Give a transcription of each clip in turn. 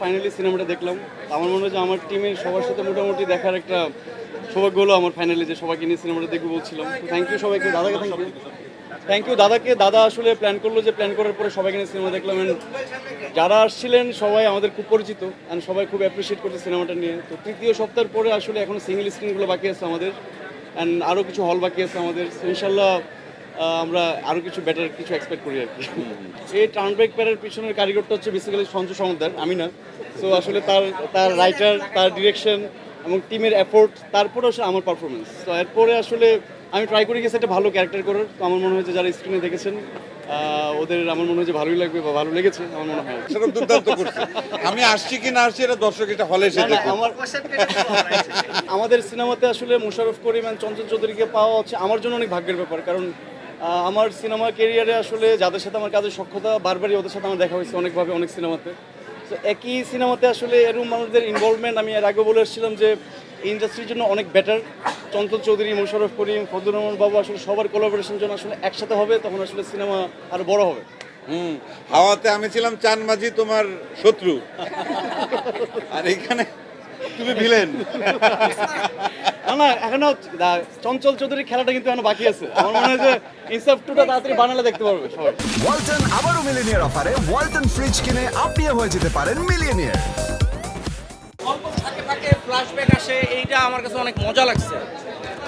Finally সিনেমাটা দেখলাম। আমার মনে হয় যে আমার টিমের সবার সাথে মোটামুটি দেখার একটা সৌভাগ্য হলো আমার ফাইনালি যে সবাইকে নিয়ে সিনেমাটা দেখব বলছিলাম। থ্যাংক ইউ সবাইকে। দাদাকে থ্যাংক ইউ থ্যাংক ইউ দাদাকে দাদা আসলে প্ল্যান করল যে প্ল্যান করার পরে সবাইকে নিয়ে সিনেমা দেখলাম। And যারা আসছিলেন সবাই আমাদের খুব পরিচিত। অ্যান্ড সবাই খুব অ্যাপ্রিসিয়েট করছে সিনেমাটা নিয়ে। তো তৃতীয় সপ্তাহের পরে আসলে এখন সিঙ্গেল স্ক্রিনগুলো বাকি আছে আমাদের। অ্যান্ড আরও কিছু হল বাকি আছে আমাদের। ইনশাল্লাহ আমরা আরও কিছু বেটার কিছু এক্সপেক্ট করি আর কি। এই টার্ন ব্রেক প্যারের পিছনের কারিগরটা হচ্ছে বেসিক্যালি সঞ্জু সমদ্দার আমি না। সো আসলে তার তার রাইটার তার ডিরেকশন এবং টিমের এফোর্ট তারপরে আসলে আমার পারফরমেন্স তো এরপরে আসলে আমি ট্রাই করে গেছি একটা ভালো ক্যারেক্টার করার। তো আমার মনে হয়েছে যারা স্ক্রিনে দেখেছেন ওদের আমার মনে হয় যে ভালোই লাগবে বা ভালো লেগেছে আমার মনে হয়। সেরকম দুর্দান্ত করছে। আমি আসছি কি না আসছি এটা দর্শক এটা হলে এসে আমার আমাদের সিনেমাতে আসলে মোশাররফ করিম চঞ্চল চৌধুরীকে পাওয়া হচ্ছে আমার জন্য অনেক ভাগ্যের ব্যাপার। কারণ আমার সিনেমা কেরিয়ারে আসলে যাদের সাথে আমার কাজের সক্ষতা বারবারই ওদের সাথে আমার দেখা হয়েছে অনেকভাবে অনেক সিনেমাতে তো একই সিনেমাতে আসলে এরকম মানুষদের ইনভলভমেন্ট আমি এর আগে বলে এসেছিলাম যে ইন্ডাস্ট্রির জন্য অনেক বেটার চঞ্চল চৌধুরী মোশাররফ করিম ফজলুর রহমান বাবু আসলে সবার কোলাবোরেশন জন্য আসলে একসাথে হবে তখন আসলে সিনেমা আরও বড় হবে। হুম হাওয়াতে আমি ছিলাম চান মাঝি তোমার শত্রু। আর এখানে তুমি ভিলেন। না না এখনও চঞ্চল চৌধুরীর খেলাটা কিন্তু এখনও বাকি আছে। আমার মনে হয় যে ইনসাফ টুটা তাড়াতাড়ি বানালে দেখতে পারবে সবাই। ওয়ালটন আবারও মিলিনিয়ার অফারে ওয়ালটন ফ্রিজ কিনে আপনিও হয়ে যেতে পারেন মিলিয়নিয়ার। গল্প ফাঁকে ফাঁকে ফ্ল্যাশব্যাক আসে এইটা আমার কাছে অনেক মজা লাগছে।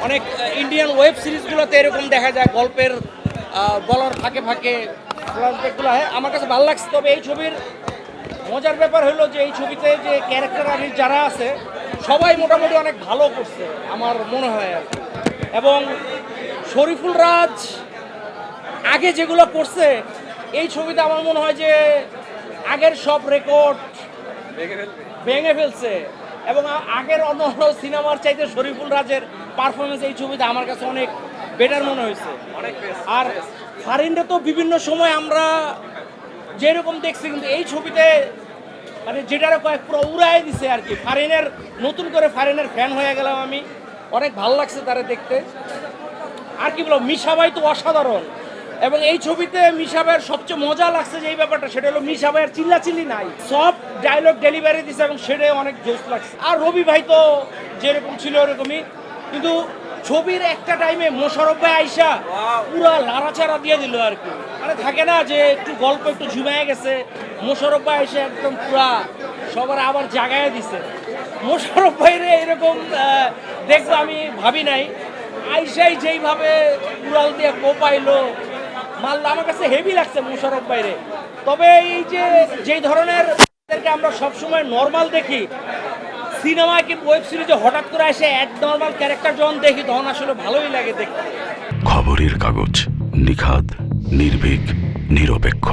অনেক ইন্ডিয়ান ওয়েব সিরিজগুলোতে এরকম দেখা যায় গল্পের বলার ফাঁকে ফাঁকে। ফ্ল্যাশব্যাকগুলো হয় আমার কাছে ভালো লাগছে তবে এই ছবির মজার ব্যাপার হলো যে এই ছবিতে যে ক্যারেক্টার আর্টিস্ট যারা আছে সবাই মোটামুটি অনেক ভালো করছে আমার মনে হয় আর এবং শরীফুল রাজ আগে যেগুলো করছে এই ছবিতে আমার মনে হয় যে আগের সব রেকর্ড ভেঙে ফেলছে। এবং আগের অন্য অন্য সিনেমার চাইতে শরীফুল রাজের পারফরমেন্স এই ছবিতে আমার কাছে অনেক বেটার মনে হয়েছে। আর ফারিনটা তো বিভিন্ন সময় আমরা যেরকম দেখছি কিন্তু এই ছবিতে মানে যেটার কয়েক পুরো উড়াই দিছে আর কি। ফারিনের নতুন করে ফারিনের ফ্যান হয়ে গেলাম আমি। অনেক ভালো লাগছে তারা দেখতে। আর কি বলব মিশাবাই তো অসাধারণ। এবং এই ছবিতে মিশাবাইয়ের সবচেয়ে মজা লাগছে যে এই ব্যাপারটা সেটা হলো মিশাবাইয়ের চিল্লাচিল্লি নাই। সব ডায়লগ ডেলিভারি দিছে এবং সেটাই অনেক জোশ লাগছে। আর রবি ভাই তো যেরকম ছিল ওরকমই। কিন্তু ছবির একটা টাইমে মোশারফ ভাই আইসা পুরা লাড়াচাড়া দিয়ে দিল আর কি। মানে থাকে না যে একটু গল্প একটু ঝুমায় গেছে। মোশারফ ভাই এসে একদম পুরা সবার আবার জাগায় দিছে। মোশারফ ভাইরে এরকম দেখব আমি, ভাবি নাই। আইসাই যেইভাবে উড়াল দিয়ে কোপাইলো মাল্লা আমার কাছে হেভি লাগছে মুশারফ বাইরে তবে এই যে, যেই ধরনের আমরা সবসময় নর্মাল দেখি সিনেমায় কিন্তু ওয়েব সিরিজে হঠাৎ করে এসে এক নর্মাল ক্যারেক্টার যখন দেখি, তখন আসলে ভালোই লাগে দেখতে। খবরের কাগজ নিখাদ, নির্ভীক, নিরপেক্ষ।